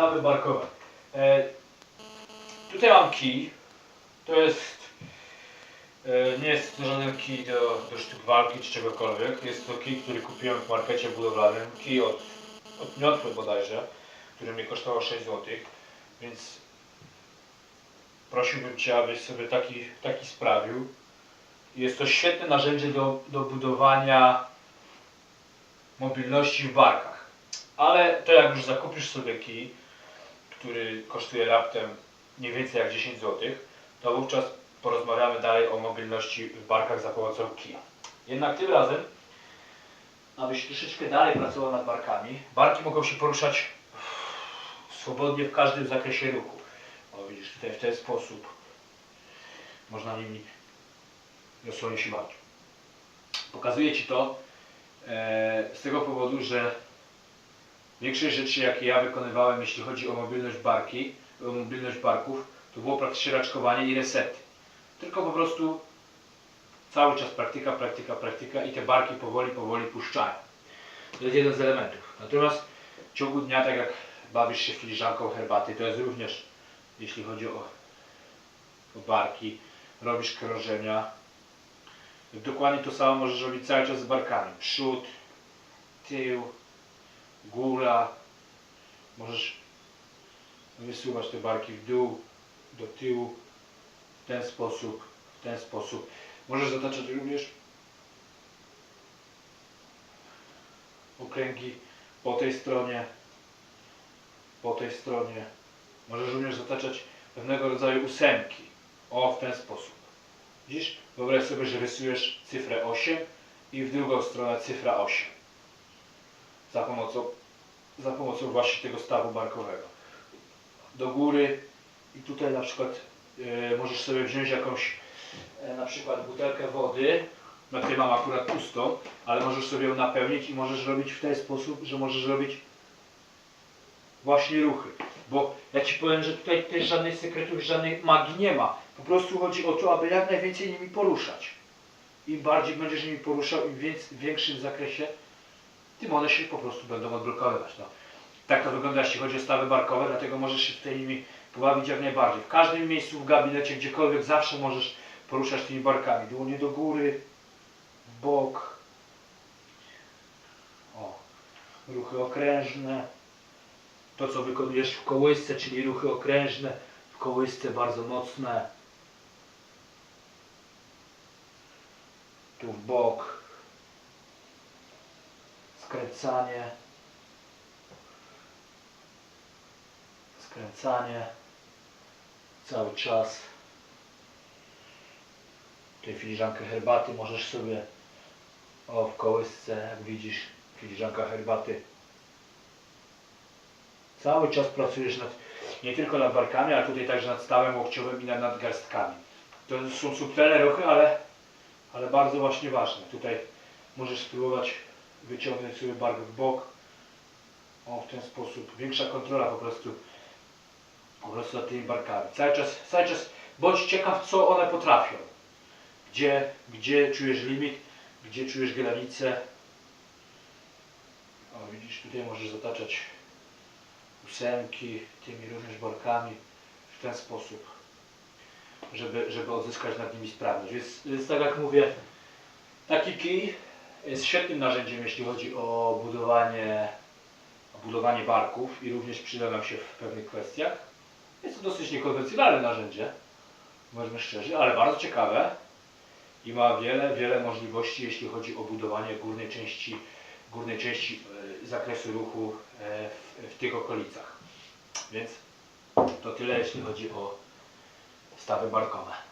stawy barkowe. E, tutaj mam kij. To jest e, nie jest to żaden kij do, do sztuk walki czy czegokolwiek. Jest to kij, który kupiłem w markecie budowlanym. Kij od, od Miotły bodajże, który mnie kosztował 6 zł. Więc prosiłbym Cię, abyś sobie taki, taki sprawił. Jest to świetne narzędzie do, do budowania mobilności w barkach. Ale to jak już zakupisz sobie kij, który kosztuje raptem nie więcej jak 10 zł, to wówczas porozmawiamy dalej o mobilności w barkach za pomocą kija. Jednak tym razem, abyś troszeczkę dalej pracował nad barkami, barki mogą się poruszać swobodnie w każdym zakresie ruchu. O widzisz, tutaj w ten sposób można nimi dosłownie się bawić. Pokazuję Ci to e, z tego powodu, że większość rzeczy, jakie ja wykonywałem, jeśli chodzi o mobilność barki, o mobilność barków, to było praktycznie raczkowanie i resety. Tylko po prostu cały czas praktyka, praktyka, praktyka i te barki powoli, powoli puszczają. To jest jeden z elementów. Natomiast w ciągu dnia, tak jak bawisz się filiżanką herbaty, to jest również, jeśli chodzi o, o barki, robisz krążenia. Dokładnie to samo możesz robić cały czas z barkami. Przód, tył, góra. Możesz wysuwać te barki w dół, do tyłu, w ten sposób, w ten sposób. Możesz zataczać również okręgi po tej stronie, po tej stronie. Możesz również zataczać pewnego rodzaju ósemki. O, w ten sposób. Widzisz? Wyobraź sobie, że rysujesz cyfrę 8 i w drugą stronę cyfra 8. Za pomocą, za pomocą właśnie tego stawu barkowego. Do góry i tutaj na przykład e, możesz sobie wziąć jakąś e, na przykład butelkę wody, na której mam akurat pustą, ale możesz sobie ją napełnić i możesz robić w ten sposób, że możesz robić właśnie ruchy. Bo ja Ci powiem, że tutaj też żadnych sekretów, żadnej magii nie ma. Po prostu chodzi o to, aby jak najwięcej nimi poruszać. Im bardziej będziesz nimi poruszał, im większym zakresie, tym one się po prostu będą odblokowywać. No. Tak to wygląda, jeśli chodzi o stawy barkowe, dlatego możesz się tutaj nimi pobawić jak najbardziej. W każdym miejscu, w gabinecie, gdziekolwiek, zawsze możesz poruszać tymi barkami. Dłonie do góry, w bok. O, ruchy okrężne. To, co wykonujesz w kołysce, czyli ruchy okrężne, w kołysce bardzo mocne. Tu w bok. Skręcanie. Skręcanie. Cały czas. Tutaj filiżankę herbaty możesz sobie o w kołysce, jak widzisz, filiżanka herbaty. Cały czas pracujesz nad, nie tylko nad barkami, ale tutaj także nad stawem łokciowym i nad nadgarstkami. To są subtelne ruchy, ale, ale bardzo właśnie ważne. Tutaj możesz spróbować wyciągnąć sobie bark w bok. O, w ten sposób. Większa kontrola po prostu po prostu nad tymi barkami. Cały czas, cały czas bądź ciekaw, co one potrafią. Gdzie, gdzie czujesz limit, gdzie czujesz granicę. O, widzisz, tutaj możesz zataczać ósemki tymi również barkami w ten sposób, żeby, żeby odzyskać nad nimi sprawność. Więc, więc tak jak mówię, taki kij jest świetnym narzędziem, jeśli chodzi o budowanie, o budowanie barków i również przyda nam się w pewnych kwestiach. Jest to dosyć niekonwencjonalne narzędzie, bądźmy szczerzy, ale bardzo ciekawe i ma wiele, wiele możliwości, jeśli chodzi o budowanie górnej części, górnej części e, zakresu ruchu e, w, w tych okolicach. Więc to tyle, jeśli chodzi o stawy barkowe.